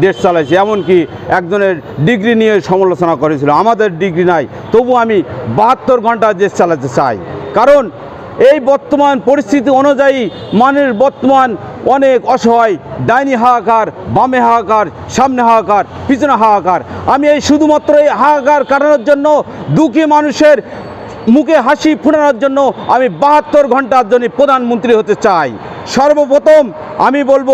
দেশ চালাইছি। এমনকি একজনের ডিগ্রি নিয়ে সমালোচনা করেছিল। আমাদের ডিগ্রি নাই। তবু আমি বাহাত্তর ঘণ্টা দেশ চালাতে চাই। কারণ এই বর্তমান পরিস্থিতি অনুযায়ী মানের বর্তমান অনেক অসহায়। ডাইনি হাহাকার, বামে হাহাকার, সামনে হাহাকার, পিছনে হাহাকার। আমি এই শুধুমাত্র এই হাহাকার কাটানোর জন্য দুঃখী মানুষের মুখে হাসি ফোটানোর জন্য আমি বাহাত্তর ঘণ্টার জন্য প্রধানমন্ত্রী হতে চাই। সর্বপ্রথম আমি বলব,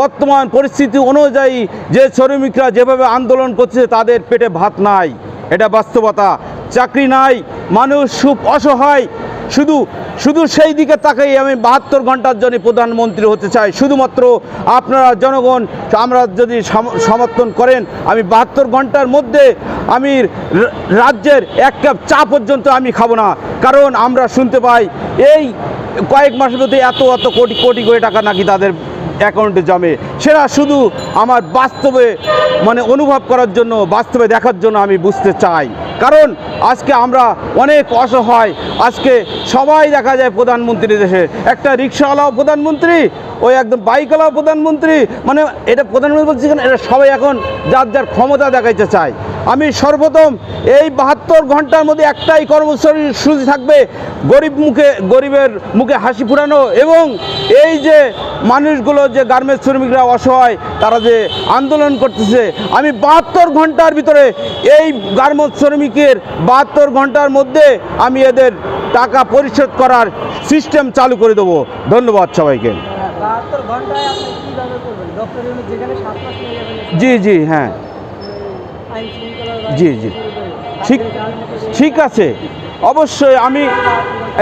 বর্তমান পরিস্থিতি অনুযায়ী যে শ্রমিকরা যেভাবে আন্দোলন করছে তাদের পেটে ভাত নাই। এটা বাস্তবতা। চাকরি নাই, মানুষ খুব অসহায় শুধু শুধু সেই দিকে তাকাই আমি বাহাত্তর ঘণ্টার জন্য প্রধানমন্ত্রী হতে চাই। শুধুমাত্র আপনারা জনগণ, আমরা যদি সম- সমর্থন করেন, আমি বাহাত্তর ঘণ্টার মধ্যে আমি রাজ্যের এক কাপ চা পর্যন্ত আমি খাব না। কারণ আমরা শুনতে পাই, এই কয়েক মাসের মধ্যে এত এত কোটি কোটি করে টাকা নাকি তাদের অ্যাকাউন্টে জমে। সেটা শুধু আমার বাস্তবে মানে অনুভব করার জন্য, বাস্তবে দেখার জন্য আমি বুঝতে চাই। কারণ আজকে আমরা অনেক অসহায়, আজকে সবাই দেখা যায় প্রধানমন্ত্রী দেশে। একটা রিক্সাওয়ালাও প্রধানমন্ত্রী, ওই একদম বাইকওয়ালাও প্রধানমন্ত্রী। মানে এটা প্রধানমন্ত্রী বলছি এটা সবাই এখন যার যার ক্ষমতা দেখাইতে চায়। আমি সর্বপ্রথম এই বাহাত্তর ঘণ্টার মধ্যে একটাই কর্মসূচি থাকবে, গরিব মুখে, গরিবের মুখে হাসি ফুরানো এবং এই যে মানুষগুলো যে গার্মেন্টস শ্রমিকরা অসহায় তারা যে আন্দোলন করতেছে আমি বাহাত্তর ঘণ্টার ভিতরে এই গার্মেন্টস শ্রমিকের বাহাত্তর ঘণ্টার মধ্যে আমি এদের টাকা পরিশোধ করার সিস্টেম চালু করে দেবো। ধন্যবাদ সবাইকে। জি জি হ্যাঁ। জি, জি। ঠিক ঠিক আছে। অবশ্যই আমি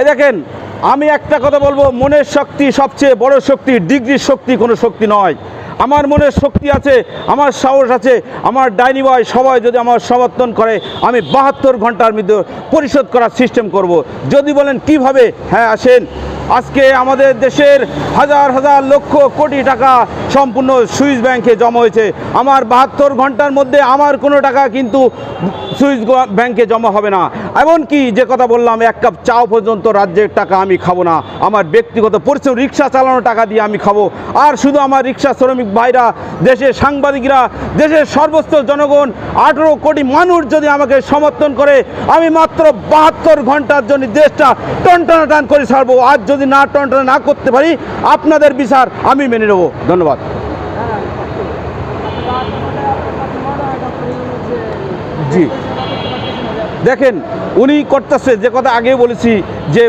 এই দেখেন আমি একটা কথা বলব, মনের শক্তি সবচেয়ে বড় শক্তি, ডিগ্রির শক্তি কোনো শক্তি নয়। আমার মনের শক্তি আছে, আমার সাহস আছে, আমার ডাইনি বয় সবাই যদি আমার সমর্থন করে, আমি বাহাত্তর ঘণ্টার মধ্যে পরিশোধ করার সিস্টেম করব। যদি বলেন কীভাবে? হ্যাঁ আসেন। আজকে আমাদের দেশের হাজার হাজার লক্ষ কোটি টাকা সম্পূর্ণ সুইস ব্যাংকে জমা হয়েছে। আমার বাহাত্তর ঘণ্টার মধ্যে আমার কোনো টাকা কিন্তু সুইস ব্যাংকে জমা হবে না। এমনকি যে কথা বললাম, এক কাপ চাও পর্যন্ত রাজ্যের টাকা আমি খাব না। আমার ব্যক্তিগত পরিশ্রম, রিক্সা চালানোর টাকা দিয়ে আমি খাব। আর শুধু আমার রিক্সা শ্রমিক ভাইরা, দেশের সাংবাদিকরা, দেশের সর্বস্ত জনগণ, আঠেরো কোটি মানুষ যদি আমাকে সমর্থন করে, আমি মাত্র বাহাত্তর ঘণ্টার জন্য দেশটা টনটনা টান করে ছাড়বো। আর যদি না টনটনা না করতে পারি, আপনাদের বিচার আমি মেনে নেব। ধন্যবাদ। জি। দেখেন, উনি করতেছে, যে কথা আগেও বলেছি, যে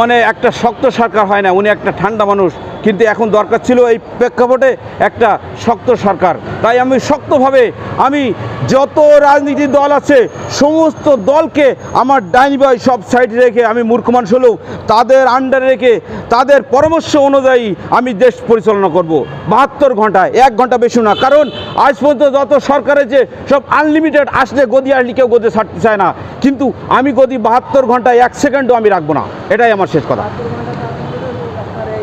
মানে একটা শক্ত সরকার হয় না, উনি একটা ঠান্ডা মানুষ কিন্তু এখন দরকার ছিল এই প্রেক্ষাপটে একটা শক্ত সরকার। তাই আমি শক্তভাবে আমি যত রাজনীতি দল আছে, সমস্ত দলকে আমার ডাইনি বয় সব সাইডে রেখে আমি মূর্খ মানুষ হলেও তাদের আন্ডারে রেখে তাদের পরামর্শ অনুযায়ী আমি দেশ পরিচালনা করব। বাহাত্তর ঘন্টায় এক ঘণ্টা বেশি না। কারণ আজ পর্যন্ত যত সরকারের যে সব আনলিমিটেড আসলে গদি আসলে কেউ গদি ছাড়তে চায় না। কিন্তু আমি গদি বাহাত্তর ঘন্টায় এক সেকেন্ডও আমি রাখব না। এটাই আমার শেষ কথা বাহাত্তর ঘন্টাতে আপনি যে সরকার হইতে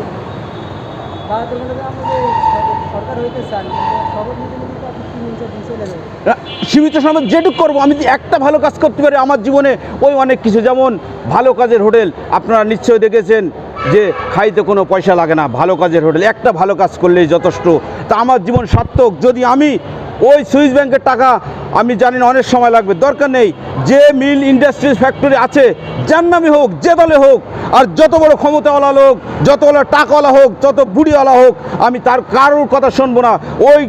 চান শপথ নিতে নিতে তো আপনি তিন ইঞ্চে দিন চলে যাবে সীমিত সময় যেটুক করব, আমি একটা ভালো কাজ করতে পারি, আমার জীবনে ওই অনেক কিছু, যেমন ভালো কাজের হোটেল, আপনারা নিশ্চয় দেখেছেন যে খাইতে কোনো পয়সা লাগে না, ভালো কাজের হোটেল, একটা ভালো কাজ করলেই যথেষ্ট। তা আমার জীবন সার্থক। যদি আমি ওই সুইস ব্যাংকের টাকা আমি জানি না, অনেক সময় লাগবে, দরকার নেই। যে মিল ইন্ডাস্ট্রিজ ফ্যাক্টরি আছে যার নামে হোক, যে দলে হোক, আর যত বড় ক্ষমতাওয়ালা লোক, যত বড় টাকাওয়ালা হোক, যত বুড়িওয়ালা হোক, আমি তার কারোর কথা শুনব না। ওই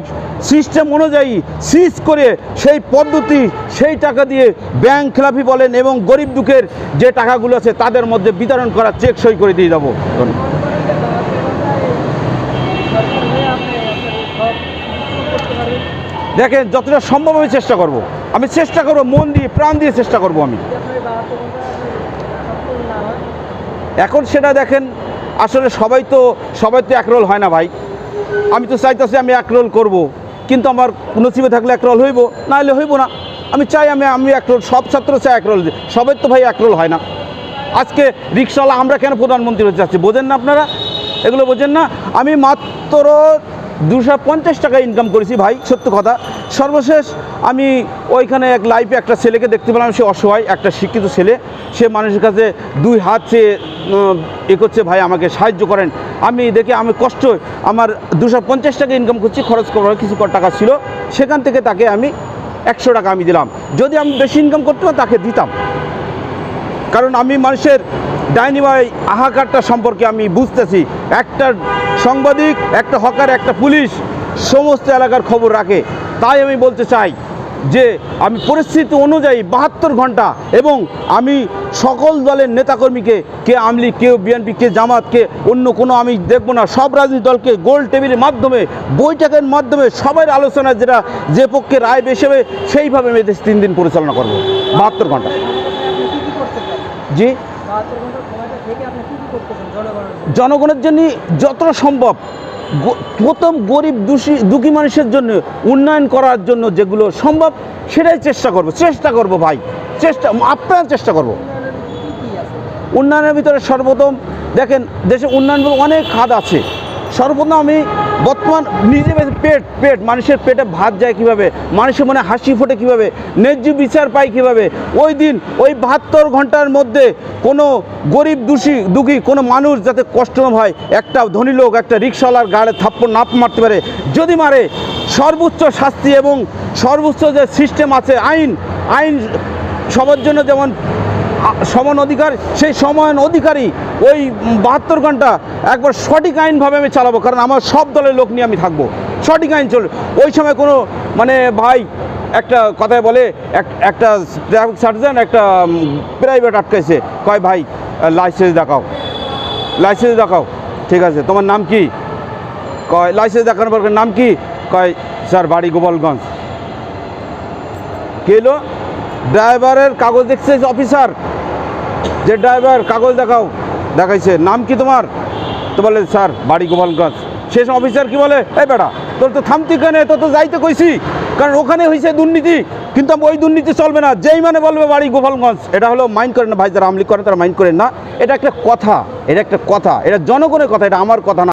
সিস্টেম অনুযায়ী সিজ করে সেই পদ্ধতি, সেই টাকা দিয়ে ব্যাংক খেলাফি বলেন এবং গরিব দুঃখের যে টাকাগুলো আছে, তাদের মধ্যে বিতরণ করা চেক সই করে দিয়ে যাব ধন্যবাদ। সরকার হয়ে আপনি আপনার সব করতে পারবেন দেখেন যতটা সম্ভব আমি চেষ্টা করব। আমি চেষ্টা করব, মন দিয়ে, প্রাণ দিয়ে চেষ্টা করব আমি। এখন সেটা দেখেন, আসলে সবাই তো সবাই তো এক রোল হয় না ভাই। আমি তো চাইতেছি আমি এক রোল করব। কিন্তু আমার নসিবে থাকলে এক রোল হইব, না হলে হইব না। আমি চাই আমি আমি এক রোল, সব ছাত্র চাই এক রোল। সবাই তো ভাই এক রোল হয় না। আজকে রিক্সাওয়ালা, আমরা কেন প্রধানমন্ত্রী হতে চাচ্ছি? বোঝেন না আপনারা? এগুলো বোঝেন না? আমি মাত্র দুশো পঞ্চাশ টাকা ইনকাম করেছি ভাই, সত্য কথা। সর্বশেষ আমি ওইখানে এক লাইফে একটা ছেলেকে দেখতে পেলাম, সে অসহায়, একটা শিক্ষিত ছেলে। সে মানুষের কাছে দুই হাত চেয়ে এ করছে, ভাই, আমাকে সাহায্য করেন। আমি দেখে আমি কষ্ট আমার দুশো পঞ্চাশ টাকা ইনকাম করছি, খরচ করার কিছু টাকা ছিল। সেখান থেকে তাকে আমি একশো টাকা আমি দিলাম। যদি আমি বেশি ইনকাম করতাম তাকে দিতাম। কারণ আমি মানুষের ডাইনি বা এই হাহাকারটা সম্পর্কে আমি বুঝতেছি। একটা সাংবাদিক, একটা হকার, একটা পুলিশ সমস্ত এলাকার খবর রাখে। তাই আমি বলতে চাই যে আমি পরিস্থিতি অনুযায়ী বাহাত্তর ঘণ্টা এবং আমি সকল দলের নেতাকর্মীকে, কে আমলি কেউ বিএনপি, কে জামাত, কে অন্য কোনো আমি দেখব না, সব রাজনৈতিক দলকে গোল টেবিলের মাধ্যমে, বৈঠকের মাধ্যমে সবার আলোচনা যেটা যে পক্ষে রায় বেসেবে সেইভাবে আমি এদেশ তিন দিন পরিচালনা করব। বাহাত্তর ঘণ্টা। জি? জনগণের জন্য? যত যতটা সম্ভব প্রথম গরিব দুষী দুঃখী মানুষের জন্য উন্নয়ন করার জন্য যেগুলো সম্ভব সেটাই চেষ্টা করব চেষ্টা করব ভাই চেষ্টা আপ্রাণ চেষ্টা করব। উন্নয়নের ভিতরে সর্বপ্রথম দেখেন দেশে উন্নয়ন অনেক খাত আছে। সর্বপ্রথম আমি বর্তমান নিজে পেট পেট, মানুষের পেটে ভাত যায় কীভাবে? মানুষের মনে হাসি ফোটে কীভাবে? ন্যায্য বিচার পায় কীভাবে? ওই দিন, ওই বাহাত্তর ঘণ্টার মধ্যে কোনো গরিব দোষী, দুঃখী কোনো মানুষ যাতে কষ্ট না হয় একটা ধনী লোক, একটা রিক্সাওয়ালার গাড়ে থাপ্পড় না মারতে পারে। যদি মারে, সর্বোচ্চ শাস্তি এবং সর্বোচ্চ যে সিস্টেম আছে, আইন আইন সবার জন্য যেমন সমান অধিকার, সেই সমান অধিকারী ওই বাহাত্তর ঘণ্টা একবার সঠিক আইনভাবে আমি চালাবো, কারণ আমার সব দলের লোক নিয়ে আমি থাকব। সঠিক আইন চলবে ওই সময় কোনো মানে ভাই একটা কথায় বলে, এক- একটা ট্রাফিক সার্জন একটা প্রাইভেট আটকাইছে, কয় ভাই লাইসেন্স দেখাও লাইসেন্স দেখাও, ঠিক আছে, তোমার নাম কি? কয় লাইসেন্স দেখানোর পর নাম কি? কয়, স্যার, বাড়ি গোপালগঞ্জ। কে এলো? ড্রাইভারের কাগজ দেখছে অফিসার যে ড্রাইভার কাগজ দেখাও, দেখাইছে। নাম কি তোমার? তো বলে, স্যার, বাড়ি গোপালগঞ্জ। শেষ অফিসার কি বলে, এই বেটা, তোর তো থামতি কেন, তোর তো যাইতে কইছি। কারণ ওখানে হয়েছে দুর্নীতি, কিন্তু ওই দুর্নীতি চলবে না। যেই মানে বলবে বাড়ি গোপালগঞ্জ। এটা হলো মাইন্ড করেন না ভাই, যারা আমলি করেন তারা মাইন্ড করেন না। এটা একটা কথা, এটা একটা কথা, এটা জনগণের কথা, এটা আমার কথা না।